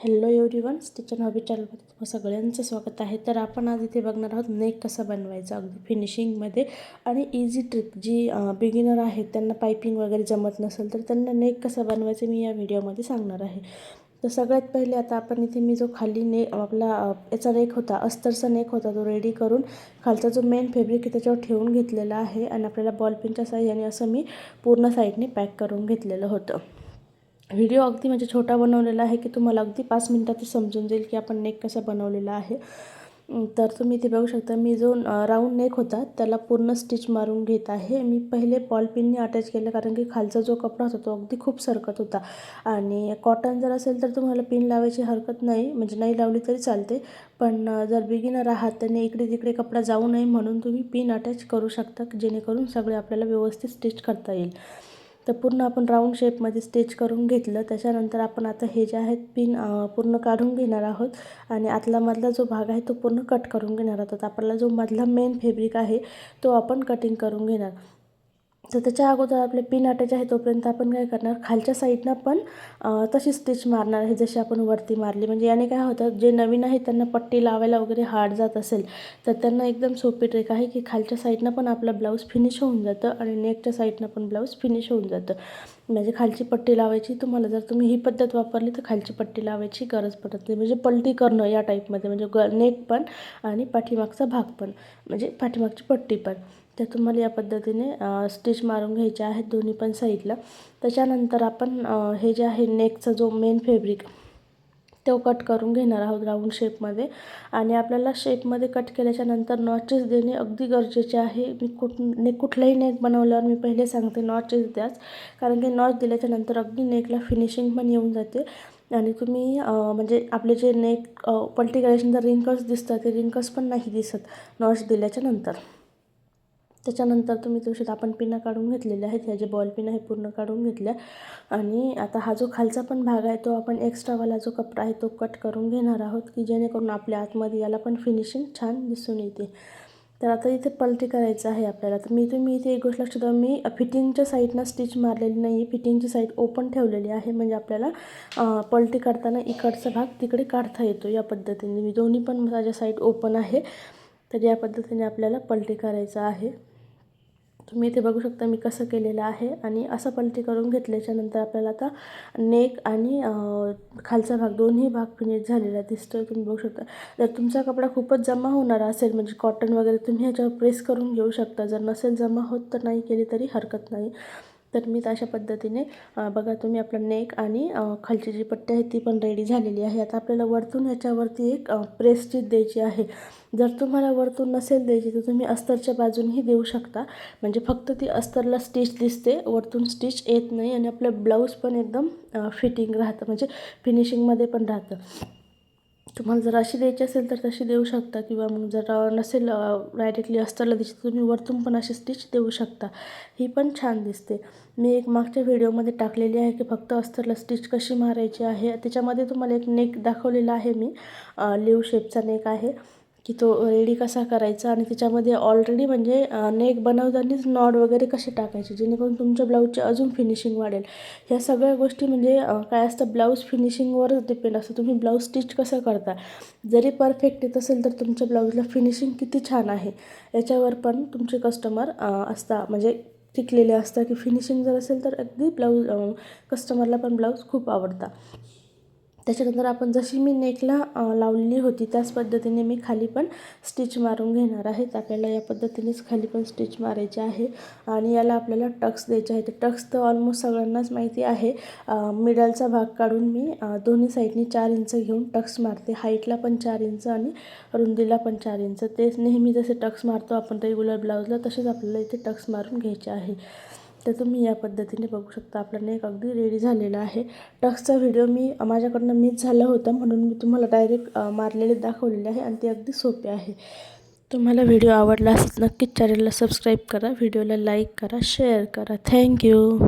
Hello everyone स्टिचन hobby चॅनलमध्ये तुम्हा सगळ्यांचं स्वागत आहे. तर आपण आज इथे बघणार आहोत नेक कसा बनवायचा अगदी फिनिशिंगमध्ये आणि इझी ट्रिक जी बिगिनर आहेत त्यांना पायपिंग वगैरे जमत नसेल तर त्यांना नेक कसा बनवायचं मी या व्हिडिओमध्ये सांगणार आहे. तर सगळ्यात पहिले आता आपण इथे मी जो खाली ने आपला याचा नेक होता अस्तरचा नेक होता तो रेडी करून खालचा जो मेन फेब्रिक आहे त्याच्यावर ठेवून घेतलेला आहे. आणि आपल्याला बॉलपिनच्या साह्याने असं मी पूर्ण साईडने पॅक करून घेतलेलं होतं. व्हिडिओ अगदी म्हणजे छोटा बनवलेला आहे की तुम्हाला अगदी पाच मिनटात समजून जाईल की आपण नेक कसा बनवलेला आहे. तर तुम्ही इथे बघू शकता मी जो राऊंड नेक होता त्याला पूर्ण स्टिच मारून घेत आहे. मी पहिले पॉलपिनने अटॅच केलं कारण की खालचा जो कपडा होता तो अगदी खूप सरकत होता. आणि कॉटन जर असेल तर तुम्हाला पिन लावायची हरकत नाही म्हणजे नाही लावली तरी चालते. पण जर बिगिनर आहात त्याने इकडे तिकडे कपडा जाऊ नये म्हणून तुम्ही पिन अटॅच करू शकता जेणेकरून सगळे आपल्याला व्यवस्थित स्टिच करता येईल. तर पूर्ण आपण राऊंड शेपमध्ये स्टिच करून घेतलं. त्याच्यानंतर आपण आता हे जे आहेत पिन पूर्ण काढून घेणार आहोत. आणि आतला मधला जो भाग आहे तो पूर्ण कट करून घेणार आहोत. आपल्याला जो मधला मेन फेब्रिक आहे तो आपण कटिंग करून घेणार. तर त्याच्या अगोदर आपले पिन अटॅच आहे तोपर्यंत आपण काय करणार? खालच्या साईडनं पण तशी स्टिच मारणार आहे जशी आपण वरती मारली. म्हणजे याने काय होतं जे नवीन आहे त्यांना पट्टी लावायला वगैरे हार्ड जात असेल तर त्यांना एकदम सोपी ट्रिक आहे की खालच्या साईडनं पण आपलं ब्लाऊज फिनिश होऊन जातं आणि नेकच्या साईडनं पण ब्लाऊज फिनिश होऊन जातं. म्हणजे खालची पट्टी लावायची. तुम्हाला जर तुम्ही ही पद्धत वापरली तर खालची पट्टी लावायची गरज पडत नाही. म्हणजे पलटी करणं या टाईपमध्ये म्हणजे ग नेक पण आणि पाठीमागचा भाग पण म्हणजे पाठीमागची पट्टी पण. तर तुम्हाला या पद्धतीने स्टिच मारून घ्यायचे आहेत दोन्ही पण साईडला त्याच्यानंतर आपण हे जे आहे नेकचा जो मेन फेब्रिक तो कट करून घेणार आहोत राऊंड शेपमध्ये आणि आपल्याला शेपमध्ये कट केल्याच्यानंतर नॉचेस देणे अगदी गरजेचे आहे. मी कुठ ने कुठलाही नेक बनवल्यावर मी पहिले सांगते नॉचेस द्याच. कारण की नॉच दिल्याच्यानंतर अगदी नेकला फिनिशिंग पण येऊन जाते. आणि तुम्ही म्हणजे आपले जे नेक पलटी केल्याच्यानंतर रिंकल्स दिसतात ते रिंकल्स पण नाही दिसत नॉच दिल्याच्यानंतर त्याच्यानंतर तुम्ही तुळशीत आपण पिना काढून घेतलेल्या आहेत. ह्या जे बॉल पिन आहे पूर्ण काढून घेतल्या. आणि आता हा जो खालचा पण भाग आहे तो आपण एक्स्ट्रावाला जो कपडा आहे तो कट करून घेणार आहोत की जेणेकरून आपल्या आतमध्ये याला पण फिनिशिंग छान दिसून येते. तर आता इथे पलटी करायचं आहे आपल्याला. तर मी तुम्ही इथे एक गोष्ट लक्षात मी फिटिंगच्या साईडनं स्टिच मारलेली नाही आहे फिटिंगची साईड ओपन ठेवलेली आहे. म्हणजे आपल्याला पलटी काढताना इकडचा भाग तिकडे काढता येतो या पद्धतीने. मी दोन्ही पण माझ्या साईड ओपन आहे. तर या पद्धतीने आपल्याला पलटी करायचं आहे. तुम्ही इथे बघू शकता मी कसं केलेलं आहे आणि असं पलटी करून घेतल्याच्यानंतर आपल्याला आता नेक आणि खालचा भाग दोन्ही भाग फिनिश झालेला दिसतो तुम्ही बघू शकता. जर तुमचा कपडा खूपच जमा होणारा असेल म्हणजे कॉटन वगैरे तुम्ही ह्याच्यावर प्रेस करून घेऊ शकता. जर नसेल जमा होत तर नाही केली तरी हरकत नाही. तर मी अशा पद्धतीने बघा तुम्ही आपला नेक आणि खालची जी पट्टी आहे ती पण रेडी झालेली आहे. आता आपल्याला वरतून ह्याच्यावरती एक प्रेस स्टिच द्यायची आहे. जर तुम्हाला वरतून नसेल द्यायची तर तुम्ही अस्तरच्या बाजूनही देऊ शकता. म्हणजे फक्त ती अस्तरला स्टिच दिसते वरतून स्टिच येत नाही आणि आपलं ब्लाऊज पण एकदम फिटिंग राहतं. म्हणजे फिनिशिंगमध्ये पण राहतं. तुम्हाला जर अशी द्यायची असेल तर तशी देऊ शकता. किंवा मग जर नसेल डायरेक्टली अस्तरला दिसते तुम्ही वरतून पण अशी स्टिच देऊ शकता. ही पण छान दिसते. मी एक मागच्या व्हिडिओमध्ये टाकलेली आहे की फक्त अस्तरला स्टिच कशी मारायची आहे. त्याच्यामध्ये तुम्हाला एक नेक दाखवलेला आहे मी. लिव शेपचा नेक आहे. की तो रेडी कसा करायचा आणि त्याच्यामध्ये ऑलरेडी म्हणजे नेक बनवतानाच नॉड वगैरे कसे टाकायचे जेणेकरून तुमच्या ब्लाऊजचे अजून फिनिशिंग वाढेल. ह्या सगळ्या गोष्टी म्हणजे काय असतं ब्लाऊज फिनिशिंगवरच डिपेंड असतं. तुम्ही ब्लाऊज स्टिच कसं करता जरी परफेक्ट येत असेल तर तुमच्या ब्लाऊजला फिनिशिंग किती छान आहे याच्यावर पण तुमचे कस्टमर असता म्हणजे टिकलेले असतात की फिनिशिंग जर असेल तर अगदी ब्लाऊज कस्टमरला पण ब्लाऊज खूप आवडता. त्याच्यानंतर आपण जशी मी नेकला लावलेली होती त्याच पद्धतीने मी खाली पण स्टिच मारून घेणार आहे. आपल्याला या पद्धतीनेच खाली पण स्टिच मारायचे आहे आणि याला आपल्याला टक्स द्यायचे आहे. तर टक्स तर ऑलमोस्ट सगळ्यांनाच माहिती आहे. मिडलचा भाग काढून मी दोन्ही साईडनी चार इंच घेऊन टक्स मारते. हाईटला पण चार इंच आणि रुंदीला पण चार इंच. तेच नेहमी जसे टक्स मारतो आपण रेग्युलर ब्लाऊजला तसेच आपल्याला इथे टक्स मारून घ्यायचे आहे. तर तुम्ही या पद्धतीने बघू शकता. आपला नेक अगदी रेडी झालेला आहे. टक्सचा व्हिडिओ मी माझ्याकडनं मिस झाला होता म्हणून मी तुम्हाला डायरेक्ट मारलेले दाखवलेले आहे आणि ते अगदी सोपे आहे. तुम्हाला व्हिडिओ आवडला असेल नक्कीच चॅनलला सबस्क्राईब करा व्हिडिओला लाईक करा शेअर करा. थँक्यू